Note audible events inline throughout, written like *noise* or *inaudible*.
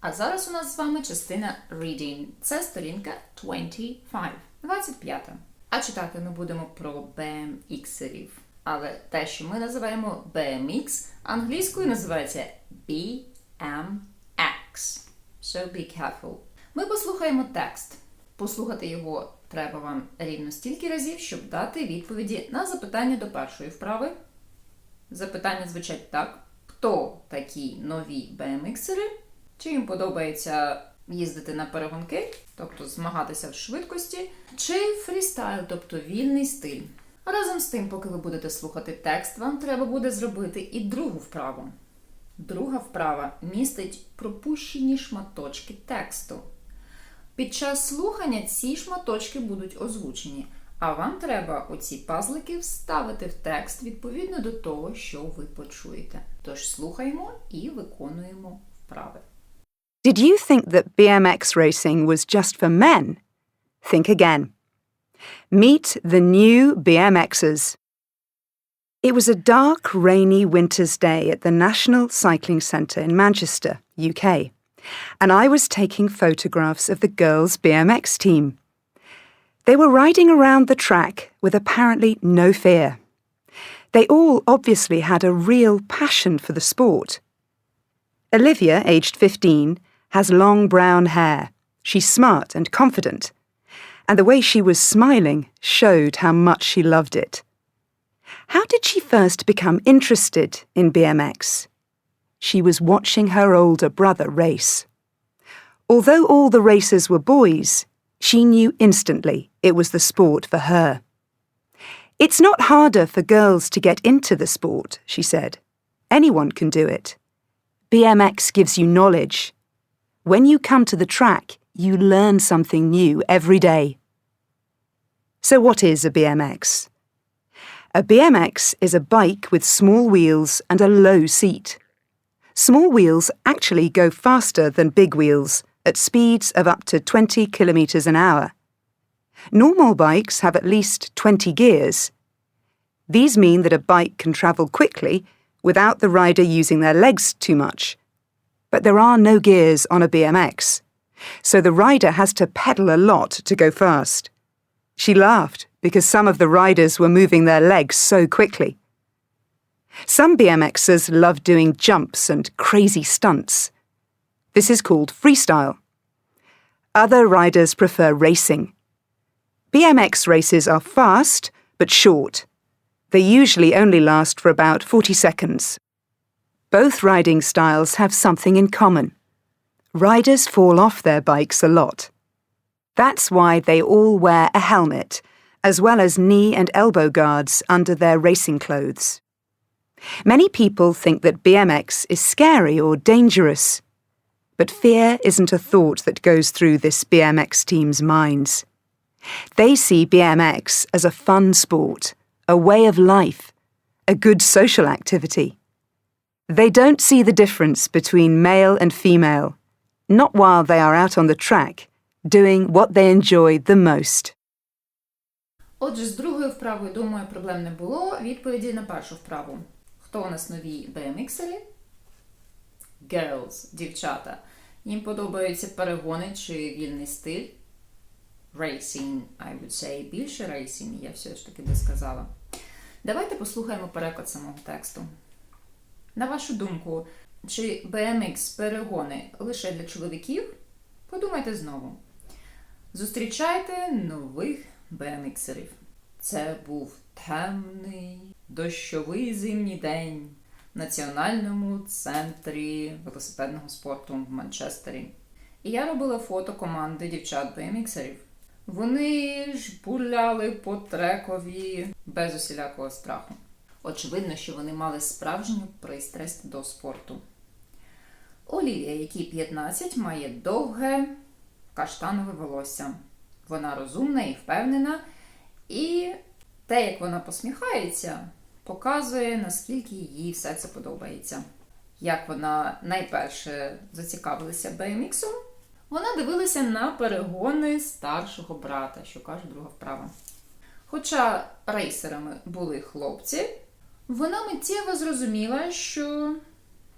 А зараз у нас з вами частина reading. Це сторінка 25. 25. А читати ми будемо про BMX-ерів. Але те, що ми називаємо BMX, англійською називається BMX. So be careful. Ми послухаємо текст. Послухати його треба вам рівно стільки разів, щоб дати відповіді на запитання до першої вправи. Запитання звучать так: хто такі нові BMX-ери? Чи їм подобається їздити на перегонки, тобто змагатися в швидкості, чи фрістайл, тобто вільний стиль. Разом з тим, поки ви будете слухати текст, вам треба буде зробити і другу вправу. Друга вправа містить пропущені шматочки тексту. Під час слухання ці шматочки будуть озвучені, а вам треба оці пазлики вставити в текст відповідно до того, що ви почуєте. Тож слухаємо і виконуємо вправи. Did you think that BMX racing was just for men? Think again. Meet the new BMXers. It was a dark, rainy winter's day at the National Cycling Centre in Manchester, UK, and I was taking photographs of the girls' BMX team. They were riding around the track with apparently no fear. They all obviously had a real passion for the sport. Olivia, aged 15, has long brown hair. She's smart and confident, and the way she was smiling showed how much she loved it. How did she first become interested in BMX? She was watching her older brother race. Although all the racers were boys, she knew instantly it was the sport for her. It's not harder for girls to get into the sport, she said. Anyone can do it. BMX gives you knowledge. When you come to the track, you learn something new every day. So, what is a BMX? A BMX is a bike with small wheels and a low seat. Small wheels actually go faster than big wheels at speeds of up to 20 kilometres an hour. Normal bikes have at least 20 gears. These mean that a bike can travel quickly without the rider using their legs too much. But there are no gears on a BMX, so the rider has to pedal a lot to go fast. She laughed because some of the riders were moving their legs so quickly. Some BMXers love doing jumps and crazy stunts. This is called freestyle. Other riders prefer racing. BMX races are fast but short. They usually only last for about 40 seconds. Both riding styles have something in common. Riders fall off their bikes a lot. That's why they all wear a helmet, as well as knee and elbow guards under their racing clothes. Many people think that BMX is scary or dangerous. But fear isn't a thought that goes through this BMX team's minds. They see BMX as a fun sport, a way of life, a good social activity. They don't see the difference between male and female, not while they are out on the track, doing what they enjoy the most. Отже, з другою вправою, думаю, проблем не було. Відповіді на першу вправу. Хто у нас нові BMX-ери? Girls, дівчата. Їм подобаються перегони чи вільний стиль. Racing, I would say. Більше racing, я все ж таки би сказала. Давайте послухаємо переклад самого тексту. На вашу думку, чи BMX перегони лише для чоловіків? Подумайте знову. Зустрічайте нових BMX-ерів. Це був темний, дощовий зимній день в Національному центрі велосипедного спорту в Манчестері. І я робила фото команди дівчат BMX-ерів. Вони ж бурляли по трекові без усілякого страху. Очевидно, що вони мали справжню пристрасть до спорту. Олівія, якій 15, має довге каштанове волосся. Вона розумна і впевнена, і те, як вона посміхається, показує, наскільки їй все це подобається. Як вона найперше зацікавилася BMX, вона дивилася на перегони старшого брата, що каже друга вправа. Хоча рейсерами були хлопці, вона миттєво зрозуміла, що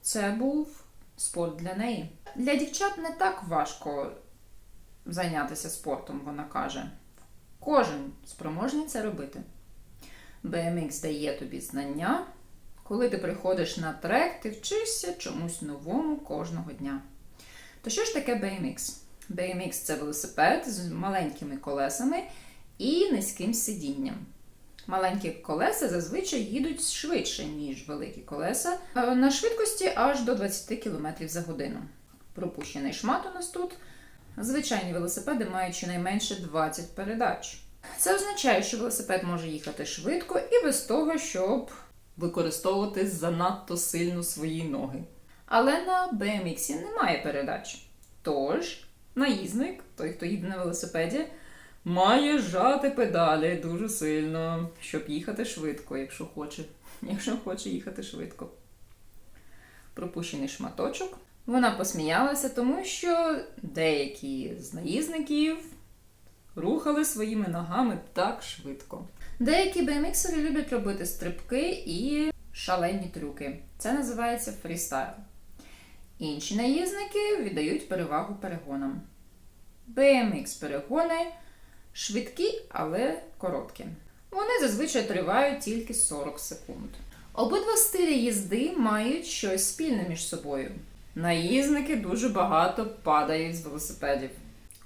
це був спорт для неї. Для дівчат не так важко зайнятися спортом, вона каже. Кожен спроможний це робити. BMX дає тобі знання. Коли ти приходиш на трек, ти вчишся чомусь новому кожного дня. То що ж таке BMX? BMX це велосипед з маленькими колесами і низьким сидінням. Маленькі колеса зазвичай їдуть швидше, ніж великі колеса, е, на швидкості аж до 20 км за годину. Пропущений шмат у нас тут. Звичайні велосипеди мають щонайменше 20 передач. Це означає, що велосипед може їхати швидко і без того, щоб використовувати занадто сильно свої ноги. Але на BMX немає передач. Тож, наїзник, той, хто їде на велосипеді, має жати педалі дуже сильно, щоб їхати швидко, якщо хоче, *laughs* якщо хоче їхати швидко. Пропущений шматочок. Вона посміялася, тому що деякі з наїзників рухали своїми ногами так швидко. Деякі BMXери люблять робити стрибки і шалені трюки. Це називається фрістайл. Інші наїзники віддають перевагу перегонам. BMX-перегони швидкі, але короткі. Вони зазвичай тривають тільки 40 секунд. Обидва стилі їзди мають щось спільне між собою. Наїзники дуже багато падають з велосипедів.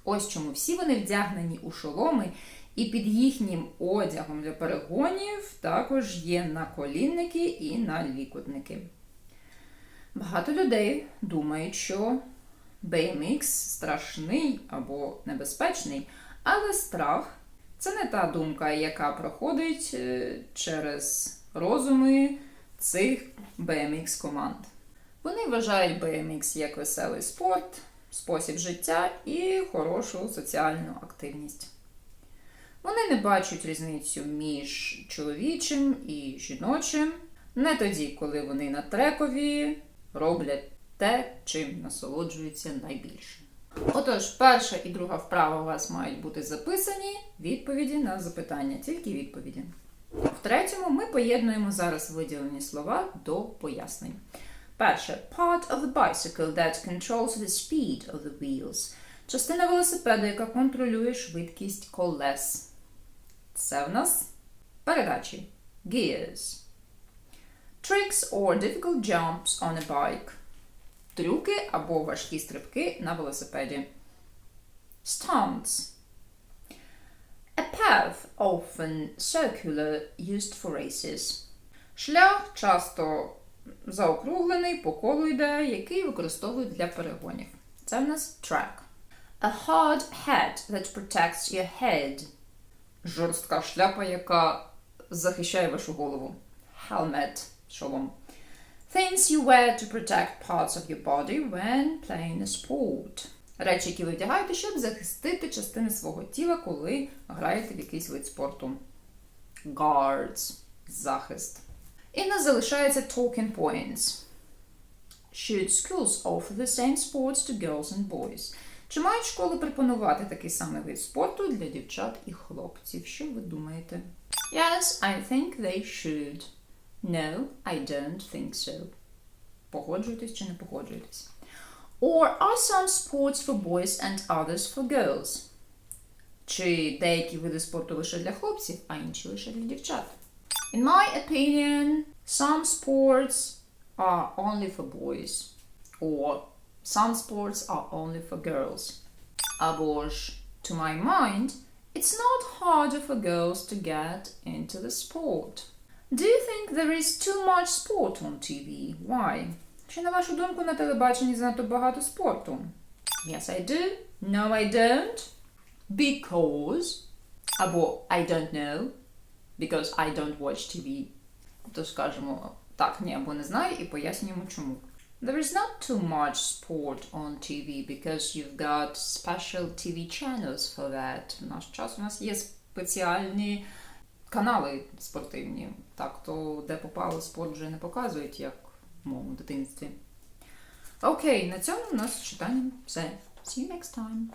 Ось чому всі вони вдягнені у шоломи, і під їхнім одягом для перегонів також є наколінники і налікотники. Багато людей думають, що BMX страшний або небезпечний, але страх це не та думка, яка проходить е, через розуми цих BMX команд. Вони вважають BMX як веселий спорт, спосіб життя і хорошу соціальну активність. Вони не бачать різницю між чоловічим і жіночим, не тоді, коли вони на трекові роблять те, чим насолоджуються найбільше. Отож, перша і друга вправа у вас мають бути записані відповіді на запитання, тільки відповіді. В третьому ми поєднуємо зараз виділені слова до пояснень. Перше part of the bicycle that controls the speed of the wheels. Частина велосипеда, яка контролює швидкість колес. Це в нас передачі. Gears. Tricks or difficult jumps on a bike. Трюки або важкі стрибки на велосипеді. Stunts. A path, often circular, used for races. Шлях часто заокруглений, по колу йде, який використовують для перегонів. Це в нас track. A hard hat that protects your head. Жорстка шляпа, яка захищає вашу голову. Helmet. Шолом. Things you wear to protect parts of your body when playing a sport. Речі, які ви вдягаєте, щоб захистити частини свого тіла, коли граєте в якийсь вид спорту. Guards. Захист. І нас залишається talking points. Should schools offer the same sports to girls and boys? Чи мають школи пропонувати такий самий вид спорту для дівчат і хлопців? Що ви думаєте? Yes, I think they should. No, I don't think so. Погоджуєтесь чи не погоджуєтесь? Or are some sports for boys and others for girls? Чи деякі види спорту лише для хлопців, а інші лише для дівчат? In my opinion, some sports are only for boys. Or some sports are only for girls. Або ж, to my mind, it's not harder for girls to get into the sport. Do you think there is too much sport on TV? Why? Чи на вашу думку на телебаченні занадто багато спорту? Yes, I do. No, I don't. Because. Або I don't know. Because I don't watch TV. То скажемо так, ні, або не знаю, і пояснюємо чому. There is not too much sport on TV because you've got special TV channels for that. В наш час у нас є спеціальні канали спортивні. Так, то де попало спорт вже не показують, як в моєму дитинстві. Окей, на цьому у нас читання все. See you next time.